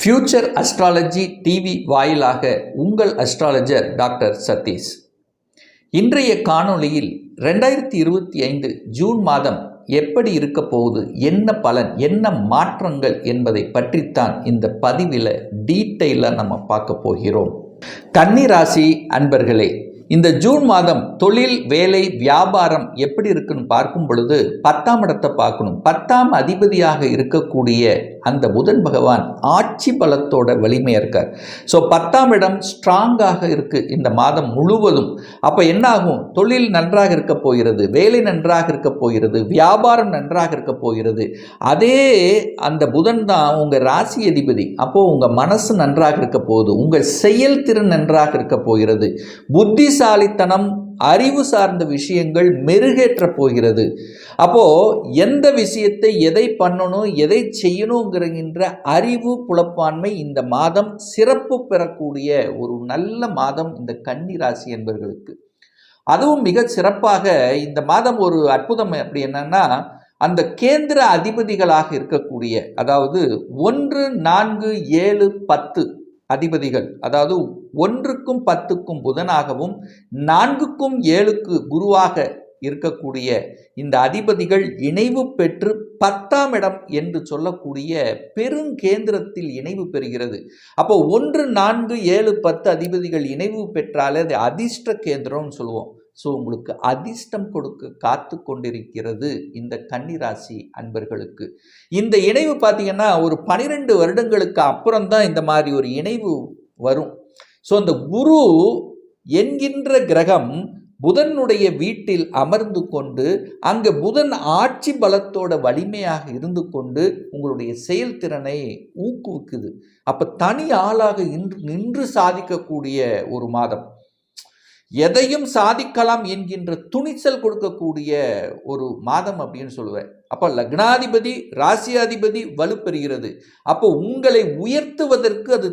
Future astrology TV வாயிலாக உங்கள் astrologer doctor Satish. இன்றைய காணொளியில் ரெண்டாயிரத்தி இருபத்தி ஐந்து ஜூன் மாதம் எப்படி இருக்க போகுது என்ன பலன் என்ன மாற்றங்கள் என்பதை பற்றித்தான் இந்த பதிவில் டீட்டெயிலாக நம்ம பார்க்க போகிறோம். கன்னிராசி அன்பர்களே இந்த ஜூன் மாதம் தொழில் வேலை வியாபாரம் எப்படி இருக்குன்னு பார்க்கும் பொழுது பத்தாம் இடத்தை பார்க்கணும். பத்தாம் அதிபதியாக இருக்கக்கூடிய அந்த புதன் பகவான் ஆட்சி பலத்தோட வலிமையாக இருக்கார். ஸோ பத்தாம் இடம் ஸ்ட்ராங்காக இருக்குது இந்த மாதம் முழுவதும். அப்போ என்னாகும்? தொழில் நன்றாக இருக்க போகிறது வேலை நன்றாக இருக்க போகிறது வியாபாரம் நன்றாக இருக்க போகிறது. அதே அந்த புதன் தான் உங்கள் ராசி அதிபதி. அப்போது உங்கள் மனசு நன்றாக இருக்க போகுது உங்கள் செயல்திறன் நன்றாக இருக்க போகிறது. புத்திசாலித்தனம் அறிவு சார்ந்த விஷயங்கள் மெருகேற்ற போகிறது. அப்போ எந்த விஷயத்தை எதை பண்ணணும் எதை செய்யணுங்கிறகின்ற அறிவு புலப்பான்மை இந்த மாதம் சிறப்பு பெறக்கூடிய ஒரு நல்ல மாதம் இந்த கன்னி ராசி என்பவர்களுக்கு அதுவும் மிக சிறப்பாக இந்த மாதம் ஒரு அற்புதம் அப்படி என்னன்னா அந்த கேந்திர அதிபதிகளாக இருக்கக்கூடிய அதாவது ஒன்று நான்கு ஏழு பத்து அதிபதிகள் அதாவது ஒன்றுக்கும் பத்துக்கும் புதனாகவும் நான்குக்கும் ஏழுக்கு குருவாக இருக்கக்கூடிய இந்த அதிபதிகள் இணைவு பெற்று பத்தாம் இடம் என்று சொல்லக்கூடிய பெருங்கேந்திரத்தில் இணைவு பெறுகிறது. அப்போ ஒன்று நான்கு ஏழு பத்து அதிபதிகள் இணைவு பெற்றாலே அது அதிர்ஷ்ட கேந்திரம்னு சொல்லுவோம். ஸோ உங்களுக்கு அதிர்ஷ்டம் கொடுக்க காத்து கொண்டிருக்கிறது இந்த கன்னிராசி அன்பர்களுக்கு. இந்த இணைவு பார்த்தீங்கன்னா ஒரு பனிரெண்டு வருடங்களுக்கு அப்புறம் தான் இந்த மாதிரி ஒரு இணைவு வரும். ஸோ அந்த குரு என்கின்ற கிரகம் புதனுடைய வீட்டில் அமர்ந்து கொண்டு அங்கே புதன் ஆட்சி பலத்தோட வலிமையாக இருந்து கொண்டு உங்களுடைய செயல்திறனை ஊக்குவிக்குது. அப்போ தனி ஆளாக இன்று நின்று சாதிக்கக்கூடிய ஒரு மாதம். எதையும் சாதிக்கலாம் என்கின்ற துணிச்சல் கொடுக்கக்கூடிய ஒரு மாதம் அப்படின்னு சொல்லுவேன். அப்போ லக்னாதிபதி ராசியாதிபதி வலுப்பெறுகிறது. அப்போ உங்களை உயர்த்துவதற்கு அது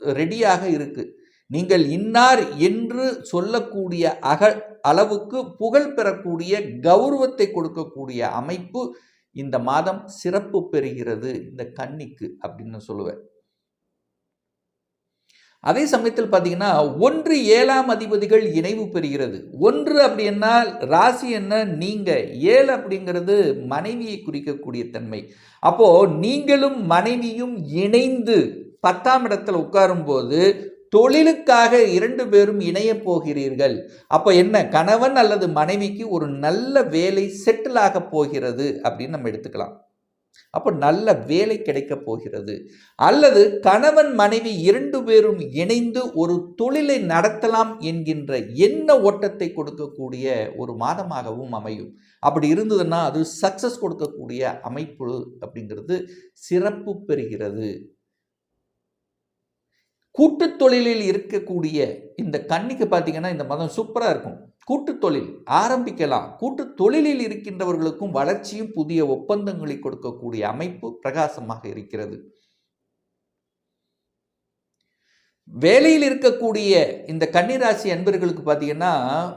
ரெடியாக இருக்கு. நீங்கள் இன்னார் என்று சொல்லக்கூடிய அக அளவுக்கு புகழ் பெறக்கூடிய கௌரவத்தை கொடுக்கக்கூடிய அமைப்பு இந்த மாதம் சிறப்பு பெறுகிறது இந்த கன்னிக்கு அப்படின்னு சொல்லுவேன். அதே சமயத்தில் பார்த்தீங்கன்னா ஒன்று ஏழாம் அதிபதிகள் இணைவு பெறுகிறது. ஒன்று அப்படின்னா ராசி என்ன நீங்கள் ஏழு அப்படிங்கிறது மனைவியை குறிக்கக்கூடிய தன்மை. அப்போது நீங்களும் மனைவியும் இணைந்து பத்தாம் இடத்துல உட்காரும்போது தொழிலுக்காக இரண்டு பேரும் இணைய போகிறீர்கள். அப்போ என்ன கணவன் அல்லது மனைவிக்கு ஒரு நல்ல வேலை செட்டில் ஆக போகிறது அப்படின்னு நம்ம எடுத்துக்கலாம். அப்போ நல்ல வேலை கிடைக்க போகிறது. அல்லது கணவன் மனைவி இரண்டு பேரும் இணைந்து ஒரு தொழிலை நடத்தலாம் என்கின்ற என்ன ஓட்டத்தை கொடுக்கக்கூடிய ஒரு மாதமாகவும் அமையும். அப்படி இருந்ததுன்னா அது சக்சஸ் கொடுக்கக்கூடிய அமைப்பு அப்படிங்கிறது சிறப்பு பெறுகிறது. கூட்டுத் தொழிலில் இருக்கக்கூடிய இந்த கண்ணிக்கு பார்த்தீங்கன்னா இந்த மதம் சூப்பராக இருக்கும். கூட்டு தொழில் ஆரம்பிக்கலாம். கூட்டு தொழிலில் இருக்கின்றவர்களுக்கும் வளர்ச்சியும் புதிய ஒப்பந்தங்களை கொடுக்கக்கூடிய அமைப்பு பிரகாசமாக இருக்கிறது. வேலையில் இருக்கக்கூடிய இந்த கன்னிராசி அன்பர்களுக்கு பார்த்தீங்கன்னா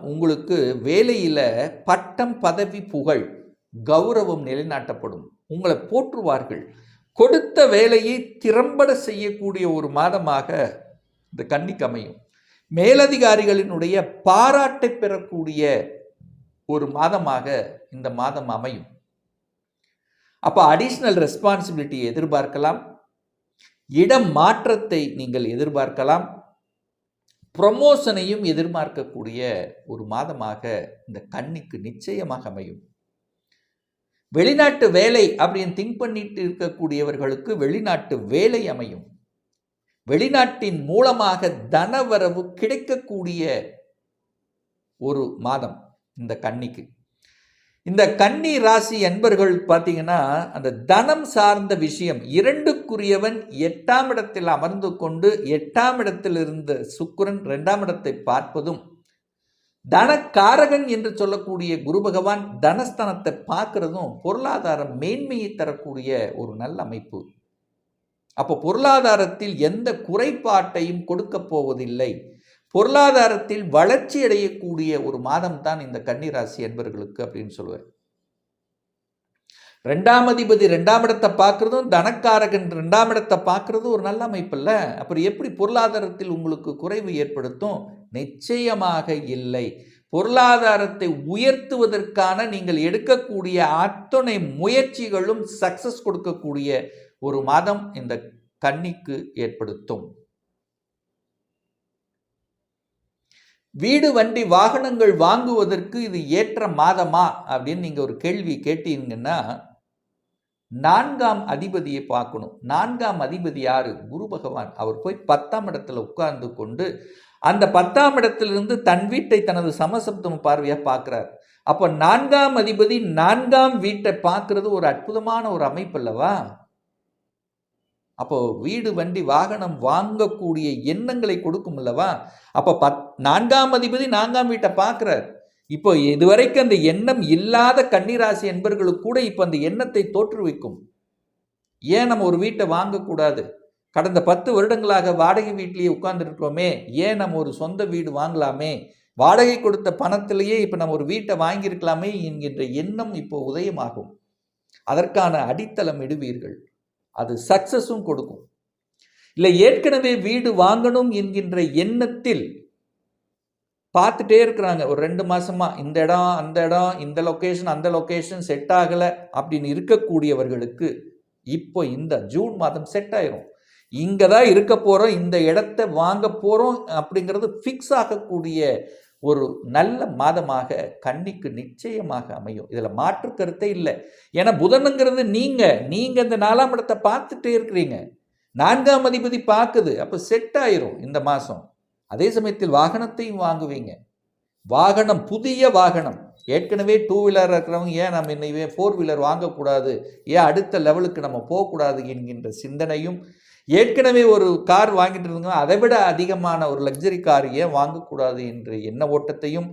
உங்களுக்கு வேலையில் பட்டம் பதவி புகழ் கௌரவம் நிலைநாட்டப்படும். உங்களை போற்றுவார்கள். கொடுத்த வேலையை திறம்பட செய்யக்கூடிய ஒரு மாதமாக இந்த கன்னிக்கு அமையும். மேலதிகாரிகளினுடைய பாராட்டை பெறக்கூடிய ஒரு மாதமாக இந்த மாதம் அமையும். அப்போ அடிஷ்னல் ரெஸ்பான்சிபிலிட்டியை எதிர்பார்க்கலாம். இடம் மாற்றத்தை நீங்கள் எதிர்பார்க்கலாம். ப்ரொமோஷனையும் எதிர்பார்க்கக்கூடிய ஒரு மாதமாக இந்த கண்ணிக்கு நிச்சயமாக அமையும். வெளிநாட்டு வேலை அப்படின்னு திங்க் பண்ணிட்டு இருக்கக்கூடியவர்களுக்கு வெளிநாட்டு வேலை அமையும். வெளிநாட்டின் மூலமாக தனவரவு கிடைக்கக்கூடிய ஒரு மாதம் இந்த கன்னிக்கு. இந்த கன்னி ராசி என்பர்கள் பார்த்தீங்கன்னா அந்த தனம் சார்ந்த விஷயம் இரண்டுக்குரியவன் எட்டாம் இடத்தில் அமர்ந்து கொண்டு எட்டாம் இடத்தில் இருந்த சுக்கரன் ரெண்டாம் இடத்தை பார்ப்பதும் தனக்காரகன் என்று சொல்லக்கூடிய குரு பகவான் தனஸ்தனத்தை பார்க்கறதும் பொருளாதார மேன்மையை தரக்கூடிய ஒரு நல்ல அமைப்பு. அப்போ பொருளாதாரத்தில் எந்த குறைபாட்டையும் கொடுக்க போவதில்லை. பொருளாதாரத்தில் வளர்ச்சி அடையக்கூடிய ஒரு மாதம் தான் இந்த கன்னிராசி என்பர்களுக்கு அப்படின்னு சொல்லுவேன். ரெண்டாம் அதிபதி ரெண்டாம் இடத்தை பார்க்குறதும் தனக்காரகன் ரெண்டாம் இடத்தை பார்க்குறதும் ஒரு நல்ல அமைப்பு இல்லை. அப்புறம் எப்படி பொருளாதாரத்தில் உங்களுக்கு குறைவு ஏற்படுத்தும்? நிச்சயமாக இல்லை. பொருளாதாரத்தை உயர்த்துவதற்கான நீங்கள் எடுக்கக்கூடிய அத்தனை முயற்சிகளும் சக்சஸ் கொடுக்கக்கூடிய ஒரு மாதம் இந்த கன்னிக்கு ஏற்படுத்தும். வீடு வண்டி வாகனங்கள் வாங்குவதற்கு இது ஏற்ற மாதமா அப்படின்னு நீங்கள் ஒரு கேள்வி கேட்டீங்கன்னா நான்காம் அதிபதியை பார்க்கணும். நான்காம் அதிபதி யாரு? குரு பகவான். அவர் போய் பத்தாம் இடத்துல உட்கார்ந்து கொண்டு அந்த பத்தாம் இடத்திலிருந்து தன் வீட்டை தனது சமசப்தம் பார்வையாக பார்க்குறார். அப்போ நான்காம் அதிபதி நான்காம் வீட்டை பார்க்கறது ஒரு அற்புதமான ஒரு அமைப்பு அல்லவா? அப்போ வீடு வண்டி வாகனம் வாங்கக்கூடிய எண்ணங்களை கொடுக்கும் அல்லவா? அப்போ பத் நான்காம் அதிபதி நான்காம் வீட்டை பார்க்குறார். இப்போ இதுவரைக்கும் அந்த எண்ணம் இல்லாத கன்னிராசி என்பர்களுக்கு கூட இப்போ அந்த எண்ணத்தை தோற்றுவிக்கும். ஏன் நம்ம ஒரு வீட்டை வாங்கக்கூடாது? கடந்த பத்து வருடங்களாக வாடகை வீட்டிலேயே உட்கார்ந்துருக்கோமே ஏன் நம்ம ஒரு சொந்த வீடு வாங்கலாமே? வாடகை கொடுத்த பணத்திலேயே இப்போ நம்ம ஒரு வீட்டை வாங்கியிருக்கலாமே என்கின்ற எண்ணம் இப்போ உதயமாகும். அதற்கான அடித்தளம் இடுவீர்கள். அது சக்சஸும் கொடுக்கும். இல்லை ஏற்கனவே வீடு வாங்கணும் என்கின்ற எண்ணத்தில் பார்த்துட்டே இருக்கிறாங்க. ஒரு ரெண்டு மாசமா இந்த இடம் அந்த இடம் இந்த லொக்கேஷன் அந்த லொக்கேஷன் செட் ஆகலை அப்படின்னு இருக்கக்கூடியவர்களுக்கு இப்போ இந்த ஜூன் மாதம் செட் ஆயிரும். இங்கே தான் இருக்க போகிறோம் இந்த இடத்த வாங்க போகிறோம் அப்படிங்கிறது ஃபிக்ஸ் ஆகக்கூடிய ஒரு நல்ல மாதமாக கன்னிக்கு நிச்சயமாக அமையும். இதில் மாற்று கருத்தே இல்லை. ஏன்னா புதனுங்கிறது நீங்கள் நீங்கள் இந்த நாலாம் இடத்தை பார்த்துட்டே இருக்கிறீங்க. நான்காம் அதிபதி பார்க்குது. அப்போ செட் ஆயிரும் இந்த மாதம் அதே சமயத்தில் வாகனத்தையும் வாங்குவீங்க. வாகனம் புதிய வாகனம். ஏற்கனவே டூ வீலர் இருக்கிறவங்க ஏன் நம்ம இன்னைவே ஃபோர் வீலர் வாங்கக்கூடாது? ஏன் அடுத்த லெவலுக்கு நம்ம போகக்கூடாது என்கின்ற சிந்தனையும் ஏற்கனவே ஒரு கார் வாங்கிட்டு இருந்தோம் அதை விட அதிகமான ஒரு லக்ஸரி கார் ஏன் வாங்கக்கூடாது என்ற எண்ண ஓட்டத்தையும்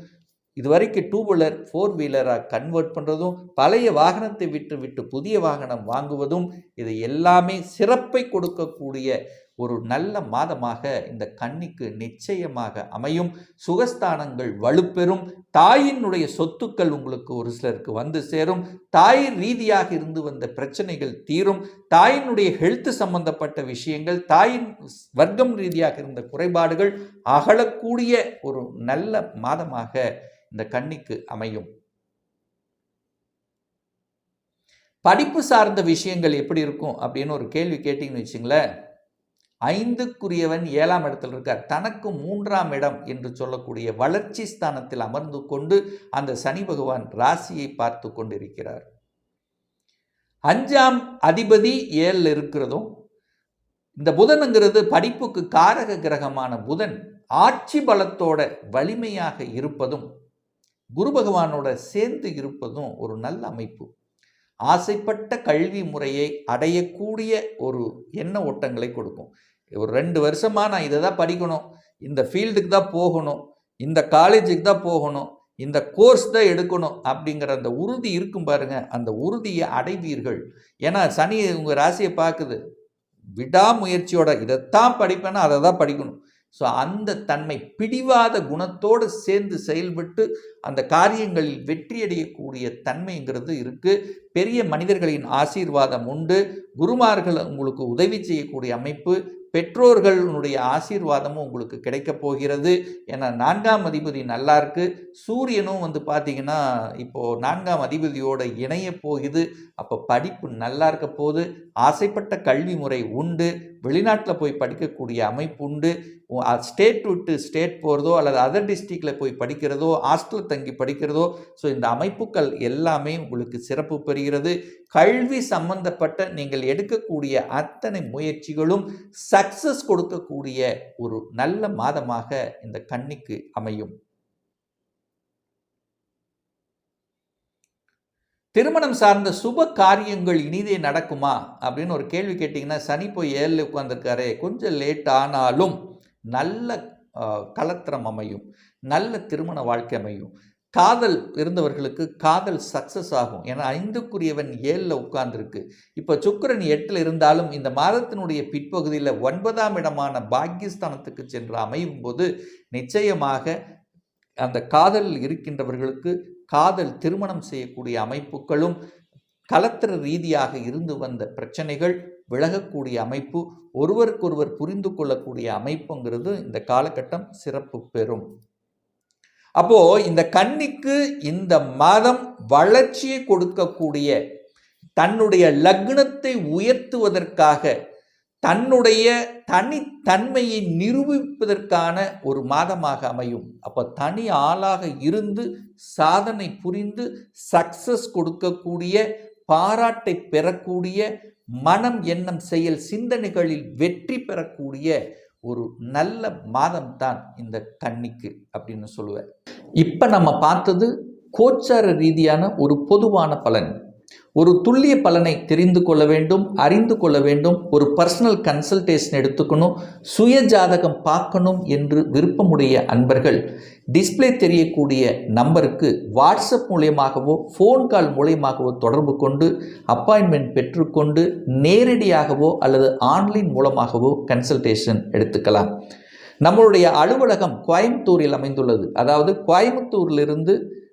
இதுவரைக்கும் டூ வீலர் ஃபோர் வீலராக கன்வெர்ட் பண்ணுறதும் பழைய வாகனத்தை விட்டு விட்டு புதிய வாகனம் வாங்குவதும் இது எல்லாமே சிறப்பை கொடுக்கக்கூடிய ஒரு நல்ல மாதமாக இந்த கன்னிக்கு நிச்சயமாக அமையும். சுகஸ்தானங்கள் வலுப்பெறும். தாயினுடைய சொத்துக்கள் உங்களுக்கு ஒரு சிலருக்கு வந்து சேரும். தாய் ரீதியாக இருந்து வந்த பிரச்சனைகள் தீரும். தாயினுடைய ஹெல்த் சம்பந்தப்பட்ட விஷயங்கள் தாயின் வர்க்கம் ரீதியாக இருந்த குறைபாடுகள் அகலக்கூடிய ஒரு நல்ல மாதமாக இந்த கன்னிக்கு அமையும். படிப்பு சார்ந்த விஷயங்கள் எப்படி இருக்கும் அப்படின்னு ஒரு கேள்வி கேட்டிங்கன்னு வச்சுங்களேன். ஐந்துக்குரியவன் ஏழாம் இடத்தில் இருக்கார். தனக்கு மூன்றாம் இடம் என்று சொல்லக்கூடிய வளர்ச்சி ஸ்தானத்தில் அமர்ந்து கொண்டு அந்த சனி பகவான் ராசியை பார்த்து கொண்டிருக்கிறார். அஞ்சாம் அதிபதி ஏழில் இருக்கிறதும் இந்த புதனுங்கிறது படிப்புக்கு காரக கிரகமான புதன் ஆட்சி பலத்தோட வலிமையாக இருப்பதும் குரு பகவானோட சேர்ந்து இருப்பதும் ஒரு நல்ல அமைப்பு. ஆசைப்பட்ட கல்வி முறையை அடையக்கூடிய ஒரு எண்ண ஓட்டங்களை கொடுக்கும். ஒரு ரெண்டு வருஷமாக நான் இதை தான் படிக்கணும். இந்த ஃபீல்டுக்கு தான் போகணும். இந்த காலேஜுக்கு தான் போகணும். இந்த கோர்ஸ் தான் எடுக்கணும் அப்படிங்கிற அந்த உறுதி இருக்கும் பாருங்க. அந்த உறுதியை அடைவீர்கள். ஏன்னா சனி உங்கள் ராசியை பார்க்குது. விடாமுயற்சியோட இதைத்தான் படிப்பேன்னா அதை தான் படிக்கணும். ஸோ அந்த தன்மை பிடிவாத குணத்தோடு சேர்ந்து செயல்பட்டு அந்த காரியங்களில் வெற்றியடையக்கூடிய தன்மைங்கிறது இருக்குது பெரிய மனிதர்களின் ஆசீர்வாதம் உண்டு. குருமார்கள் உங்களுக்கு உதவி செய்யக்கூடிய அமைப்பு. பெற்றோர்களுடைய ஆசீர்வாதமும் உங்களுக்கு கிடைக்க போகிறது. ஏன்னா நான்காம் அதிபதி நல்லா இருக்கு. சூரியனும் வந்து பார்த்தீங்கன்னா இப்போது நான்காம் அதிபதியோட இணைய போகுது. அப்போ படிப்பு நல்லா இருக்க போது ஆசைப்பட்ட கல்வி முறை உண்டு. வெளிநாட்டில் போய் படிக்கக்கூடிய அமைப்பு உண்டு. ஸ்டேட் விட்டு ஸ்டேட் போகிறதோ அல்லது அதர் டிஸ்ட்ரிக்டில் போய் படிக்கிறதோ ஹாஸ்டல் தங்கி படிக்கிறதோ ஸோ இந்த அமைப்புகள் எல்லாமே உங்களுக்கு சிறப்பு பெறுகிறது. கல்வி சம்பந்தப்பட்ட நீங்கள் எடுக்கக்கூடிய அத்தனை முயற்சிகளும் சக்சஸ் கொடுக்கக்கூடிய ஒரு நல்ல மாதமாக இந்த கண்ணிக்கு அமையும். திருமணம் சார்ந்த சுப காரியங்கள் இனிதே நடக்குமா? அப்படின்னு ஒரு கேள்வி கேட்டிங்கன்னா சனி போய் ஏழில் உட்காந்துருக்காரு கொஞ்சம் லேட் ஆனாலும் நல்ல கலத்திரம் அமையும். நல்ல திருமண வாழ்க்கை அமையும். காதல் இருந்தவர்களுக்கு காதல் சக்ஸஸ் ஆகும். ஏன்னா ஐந்துக்குரியவன் ஏழில் உட்கார்ந்துருக்கு. இப்போ சுக்கரன் எட்டில் இருந்தாலும் இந்த மாதத்தினுடைய பிற்பகுதியில் ஒன்பதாம் இடமான பாக்கியஸ்தானத்துக்கு சென்று அமையும் போது நிச்சயமாக அந்த காதலில் இருக்கின்றவர்களுக்கு காதல் திருமணம் செய்யக்கூடிய அமைப்புகளும் கலத்திர ரீதியாக இருந்து வந்த பிரச்சனைகள் விலகக்கூடிய அமைப்பு ஒருவருக்கொருவர் புரிந்து கொள்ளக்கூடிய அமைப்புங்கிறது இந்த காலகட்டம் சிறப்பு பெறும். அப்போ இந்த கன்னிக்கு இந்த மாதம் வளர்ச்சியை கொடுக்கக்கூடிய தன்னுடைய லக்னத்தை உயர்த்துவதற்காக தன்னுடைய தனித்தன்மையை நிரூபிப்பதற்கான ஒரு மாதமாக அமையும். அப்போ தனி ஆளாக இருந்து சாதனை புரிந்து சக்சஸ் கொடுக்கக்கூடிய பாராட்டை பெறக்கூடிய மனம் எண்ணம் செயல் சிந்தனைகளில் வெற்றி பெறக்கூடிய ஒரு நல்ல மாதம் தான் இந்த கன்னிக்கு அப்படின்னு சொல்லுவேன். இப்போ நம்ம பார்த்தது கோச்சார ரீதியான ஒரு பொதுவான பலன். ஒரு துல்லிய பலனை தெரிந்து கொள்ள வேண்டும் அறிந்து கொள்ள வேண்டும் ஒரு பர்சனல் கன்சல்டேஷன் எடுத்துக்கணும் சுய ஜாதகம் பார்க்கணும் என்று விருப்பமுடைய அன்பர்கள் டிஸ்ப்ளே தெரியக்கூடிய நம்பருக்கு வாட்ஸ்அப் மூலியமாகவோ ஃபோன் கால் மூலியமாகவோ தொடர்பு கொண்டு அப்பாயின்மெண்ட் பெற்றுக்கொண்டு நேரடியாகவோ அல்லது ஆன்லைன் மூலமாகவோ கன்சல்டேஷன் எடுத்துக்கலாம். நம்மளுடைய அலுவலகம் கோயம்புத்தூரில் அமைந்துள்ளது. அதாவது கோயம்புத்தூரிலிருந்து